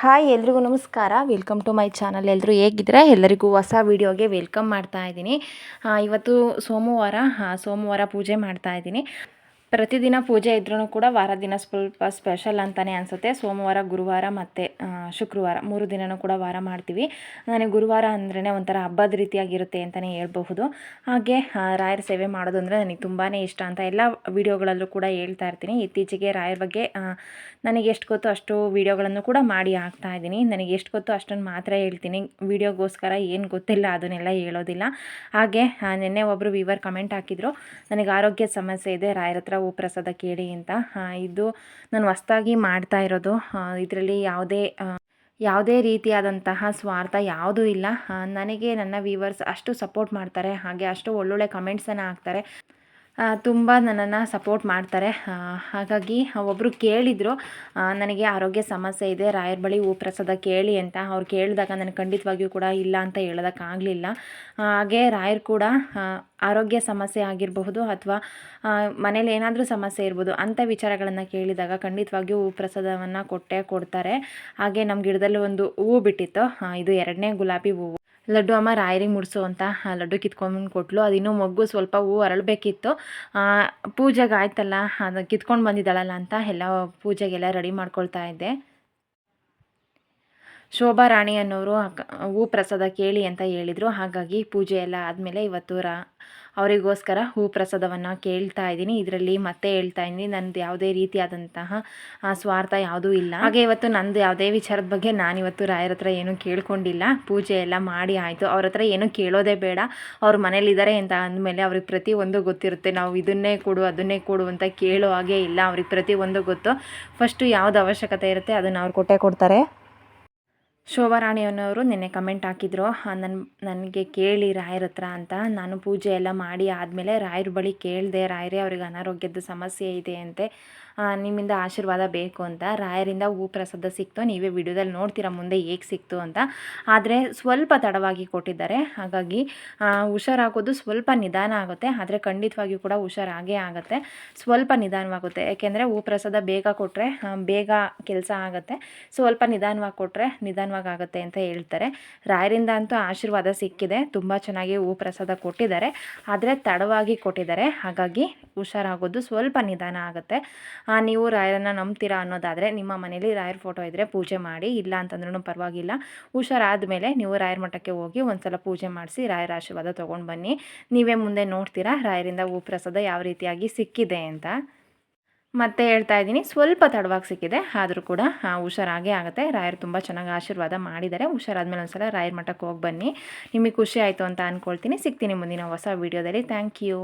Hi, ಎಲ್ರಿಗೂ ನಮಸ್ಕಾರ. Welcome to my channel ಎಲ್ಲರೂ ಹೇಗಿದ್ರೆ ಎಲ್ಲರಿಗೂ ಹೊಸ ವೀಡಿಯೋಗೆ ವೆಲ್ಕಮ್ ಮಾಡ್ತಾ ಇದ್ದೀನಿ. ಇವತ್ತು ಸೋಮವಾರ ಸೋಮವಾರ ಪೂಜೆ ಮಾಡ್ತಾ ಇದ್ದೀನಿ. ಪ್ರತಿದಿನ ಪೂಜೆ ಇದ್ರೂ ಕೂಡ ವಾರ ದಿನ ಸ್ವಲ್ಪ ಸ್ಪೆಷಲ್ ಅಂತಲೇ ಅನಿಸುತ್ತೆ. ಸೋಮವಾರ, ಗುರುವಾರ ಮತ್ತು ಶುಕ್ರವಾರ ಮೂರು ದಿನವೂ ಕೂಡ ವಾರ ಮಾಡ್ತೀವಿ. ನನಗೆ ಗುರುವಾರ ಅಂದ್ರೇ ಒಂಥರ ಹಬ್ಬದ ರೀತಿಯಾಗಿರುತ್ತೆ ಅಂತಲೇ ಹೇಳ್ಬಹುದು. ಹಾಗೆ ರಾಯರ ಸೇವೆ ಮಾಡೋದು ಅಂದರೆ ನನಗೆ ತುಂಬಾ ಇಷ್ಟ ಅಂತ ಎಲ್ಲ ವಿಡಿಯೋಗಳಲ್ಲೂ ಕೂಡ ಹೇಳ್ತಾ ಇರ್ತೀನಿ. ಇತ್ತೀಚೆಗೆ ರಾಯರ ಬಗ್ಗೆ ನನಗೆ ಎಷ್ಟು ಗೊತ್ತು ಅಷ್ಟು ವೀಡಿಯೋಗಳನ್ನು ಕೂಡ ಮಾಡಿ ಹಾಕ್ತಾ ಇದ್ದೀನಿ. ನನಗೆ ಎಷ್ಟು ಗೊತ್ತೋ ಅಷ್ಟನ್ನು ಮಾತ್ರ ಹೇಳ್ತೀನಿ. ವೀಡಿಯೋಗೋಸ್ಕರ ಏನು ಗೊತ್ತಿಲ್ಲ ಅದನ್ನೆಲ್ಲ ಹೇಳೋದಿಲ್ಲ. ಹಾಗೆ ನಿನ್ನೆ ಒಬ್ಬರು ವಿವರ್ ಕಮೆಂಟ್ ಹಾಕಿದ್ರು. ನನಗೆ ಆರೋಗ್ಯ ಸಮಸ್ಯೆ ಇದೆ ರಾಯರ ಹತ್ರ ಹೂ ಪ್ರಸಾದ ಕೇಳಿ ಅಂತ. ಇದು ನಾನು ಹೊಸ್ದಾಗಿ ಮಾಡ್ತಾ ಇರೋದು. ಇದರಲ್ಲಿ ಯಾವುದೇ ಯಾವುದೇ ರೀತಿಯಾದಂತಹ ಸ್ವಾರ್ಥ ಯಾವುದೂ ಇಲ್ಲ. ನನಗೆ ನನ್ನ ವ್ಯೂವರ್ಸ್ ಅಷ್ಟು ಸಪೋರ್ಟ್ ಮಾಡ್ತಾರೆ. ಹಾಗೆ ಅಷ್ಟು ಒಳ್ಳೊಳ್ಳೆ ಕಮೆಂಟ್ಸನ್ನು ಹಾಕ್ತಾರೆ. ತುಂಬ ನನ್ನನ್ನು ಸಪೋರ್ಟ್ ಮಾಡ್ತಾರೆ. ಹಾಗಾಗಿ ಒಬ್ಬರು ಕೇಳಿದರು ನನಗೆ ಆರೋಗ್ಯ ಸಮಸ್ಯೆ ಇದೆ, ರಾಯರ ಬಳಿ ಹೂ ಪ್ರಸಾದ ಕೇಳಿ ಅಂತ. ಅವ್ರು ಕೇಳಿದಾಗ ನನಗೆ ಖಂಡಿತವಾಗಿಯೂ ಕೂಡ ಇಲ್ಲ ಅಂತ ಹೇಳೋದಕ್ಕಾಗಲಿಲ್ಲ ಹಾಗೆ ರಾಯರು ಕೂಡ ಆರೋಗ್ಯ ಸಮಸ್ಯೆ ಆಗಿರಬಹುದು ಅಥವಾ ಮನೇಲಿ ಏನಾದರೂ ಸಮಸ್ಯೆ ಇರ್ಬೋದು ಅಂಥ ವಿಚಾರಗಳನ್ನು ಕೇಳಿದಾಗ ಖಂಡಿತವಾಗಿಯೂ ಹೂ ಪ್ರಸಾದವನ್ನು ಕೊಟ್ಟೇ ಕೊಡ್ತಾರೆ. ಹಾಗೆ ನಮ್ಮ ಗಿಡದಲ್ಲಿ ಒಂದು ಹೂವು ಬಿಟ್ಟಿತ್ತು. ಇದು ಎರಡನೇ ಗುಲಾಬಿ ಹೂವು. ಲಡ್ಡು ಅಮ್ಮ ರಾಯರಿಗೆ ಮುಡಿಸು ಅಂತ ಲಡ್ಡು ಕಿತ್ಕೊಂಡು ಕೊಟ್ಲು. ಅದಿನ್ನೂ ಮಗ್ಗು ಸ್ವಲ್ಪ ಹೂ ಅರಳಬೇಕಿತ್ತು. ಪೂಜೆಗೆ ಆಯ್ತಲ್ಲ ಅದು ಕಿತ್ಕೊಂಡು ಬಂದಿದ್ದಾಳಲ್ಲ ಅಂತ ಎಲ್ಲ ಪೂಜೆಗೆಲ್ಲ ರೆಡಿ ಮಾಡ್ಕೊಳ್ತಾ ಇದ್ದೆ. ಶೋಭಾ ರಾಣಿ ಅನ್ನೋರು ಹೂ ಪ್ರಸಾದ ಕೇಳಿ ಅಂತ ಹೇಳಿದರು. ಹಾಗಾಗಿ ಪೂಜೆ ಎಲ್ಲ ಆದಮೇಲೆ ಇವತ್ತು ರಾ, ಅವರಿಗೋಸ್ಕರ ಹೂ ಪ್ರಸಾದವನ್ನು ಕೇಳ್ತಾ ಇದ್ದೀನಿ. ಇದರಲ್ಲಿ ಮತ್ತೆ ಹೇಳ್ತಾ ಇದ್ದೀನಿ. ನಂದು ಯಾವುದೇ ರೀತಿಯಾದಂತಹ ಸ್ವಾರ್ಥ ಯಾವುದೂ ಇಲ್ಲ. ಹಾಗೆ ಇವತ್ತು ನಂದು ಯಾವುದೇ ವಿಚಾರದ ಬಗ್ಗೆ ನಾನಿವತ್ತು ರಾಯರ ಹತ್ರ ಏನೂ ಕೇಳ್ಕೊಂಡಿಲ್ಲ. ಪೂಜೆ ಎಲ್ಲ ಮಾಡಿ ಆಯಿತು. ಅವ್ರ ಹತ್ರ ಏನೂ ಕೇಳೋದೇ ಬೇಡ. ಅವ್ರು ಮನೇಲಿದ್ದಾರೆ ಅಂತ ಅಂದಮೇಲೆ ಅವ್ರಿಗೆ ಪ್ರತಿಯೊಂದು ಗೊತ್ತಿರುತ್ತೆ. ನಾವು ಇದನ್ನೇ ಕೊಡು, ಅದನ್ನೇ ಕೊಡು ಅಂತ ಕೇಳೋ ಹಾಗೆ ಇಲ್ಲ. ಅವ್ರಿಗೆ ಪ್ರತಿಯೊಂದು ಗೊತ್ತು. ಫಸ್ಟು ಯಾವುದು ಅವಶ್ಯಕತೆ ಇರುತ್ತೆ ಅದನ್ನು ಅವ್ರು ಕೊಟ್ಟೆ ಕೊಡ್ತಾರೆ. ಶೋಭಾರಾಣಿ ಅನ್ನೋರು ನಿನ್ನೆ ಕಮೆಂಟ್ ಹಾಕಿದ್ರು. ನನ್ನ ನನಗೆ ಕೇಳಿ ರಾಯರ ಹತ್ರ ಅಂತ. ನಾನು ಪೂಜೆ ಎಲ್ಲ ಮಾಡಿ ಆದಮೇಲೆ ರಾಯರ ಬಳಿ ಕೇಳಿದೆ, ರಾಯರೇ ಅವ್ರಿಗೆ ಅನಾರೋಗ್ಯದ ಸಮಸ್ಯೆ ಇದೆ ಅಂತೆ. ನಿಮ್ಮಿಂದ ಆಶೀರ್ವಾದ ಬೇಕು ಅಂತ. ರಾಯರಿಂದ ಹೂ ಪ್ರಸಾದ ಸಿಕ್ತು, ನೀವೇ ವಿಡಿಯೋದಲ್ಲಿ ನೋಡ್ತೀರಾ ಮುಂದೆ ಹೇಗೆ ಸಿಕ್ತು ಅಂತ. ಆದರೆ ಸ್ವಲ್ಪ ತಡವಾಗಿ ಕೊಟ್ಟಿದ್ದಾರೆ. ಹಾಗಾಗಿ ಹುಷಾರಾಗೋದು ಸ್ವಲ್ಪ ನಿಧಾನ ಆಗುತ್ತೆ. ಆದರೆ ಖಂಡಿತವಾಗಿಯೂ ಕೂಡ ಹುಷಾರಾಗೇ ಆಗುತ್ತೆ. ಸ್ವಲ್ಪ ನಿಧಾನವಾಗುತ್ತೆ. ಯಾಕೆಂದರೆ ಹೂ ಪ್ರಸಾದ ಬೇಗ ಕೊಟ್ಟರೆ ಬೇಗ ಕೆಲಸ ಆಗುತ್ತೆ. ಸ್ವಲ್ಪ ನಿಧಾನವಾಗಿ ಕೊಟ್ಟರೆ ನಿಧಾನವಾಗಿ ಆಗುತ್ತೆ ಅಂತ ಹೇಳ್ತಾರೆ. ರಾಯರಿಂದ ಅಂತೂ ಆಶೀರ್ವಾದ ಸಿಕ್ಕಿದೆ. ತುಂಬ ಚೆನ್ನಾಗಿ ಹೂ ಪ್ರಸಾದ ಕೊಟ್ಟಿದ್ದಾರೆ. ಆದರೆ ತಡವಾಗಿ ಕೊಟ್ಟಿದ್ದಾರೆ. ಹಾಗಾಗಿ ಹುಷಾರಾಗೋದು ಸ್ವಲ್ಪ ನಿಧಾನ ಆಗುತ್ತೆ. ನೀವು ರಾಯರನ್ನು ನಂಬ್ತೀರಾ ಅನ್ನೋದಾದರೆ ನಿಮ್ಮ ಮನೇಲಿ ರಾಯರ ಫೋಟೋ ಇದ್ದರೆ ಪೂಜೆ ಮಾಡಿ. ಇಲ್ಲ ಅಂತಂದ್ರೂ ಪರವಾಗಿಲ್ಲ. ಹುಷಾರಾದ ಮೇಲೆ ನೀವು ರಾಯರ ಮಠಕ್ಕೆ ಹೋಗಿ ಒಂದ್ಸಲ ಪೂಜೆ ಮಾಡಿಸಿ ರಾಯರ ಆಶೀರ್ವಾದ ತೊಗೊಂಡು ಬನ್ನಿ. ನೀವೇ ಮುಂದೆ ನೋಡ್ತೀರಾ ರಾಯರಿಂದ ಹೂ ಪ್ರಸಾದ ಯಾವ ರೀತಿಯಾಗಿ ಸಿಕ್ಕಿದೆ ಅಂತ. ಮತ್ತೆ ಹೇಳ್ತಾ ಇದ್ದೀನಿ. ಸ್ವಲ್ಪ ತಡವಾಗಿ ಸಿಕ್ಕಿದೆ. ಆದರೂ ಕೂಡ ಹುಷಾರಾಗೇ ಆಗುತ್ತೆ. ರಾಯರು ತುಂಬ ಚೆನ್ನಾಗಿ ಆಶೀರ್ವಾದ ಮಾಡಿದ್ದಾರೆ. ಹುಷಾರಾದ್ಮೇಲೆ ಒಂದ್ಸಲ ರಾಯರ ಮಠಕ್ಕೆ ಹೋಗಿ ಬನ್ನಿ. ನಿಮಗೆ ಖುಷಿ ಆಯಿತು ಅಂತ ಅಂದ್ಕೊಳ್ತೀನಿ ಸಿಗ್ತೀನಿ ಮುಂದಿನ ಹೊಸ ವೀಡಿಯೋದಲ್ಲಿ. Thank you.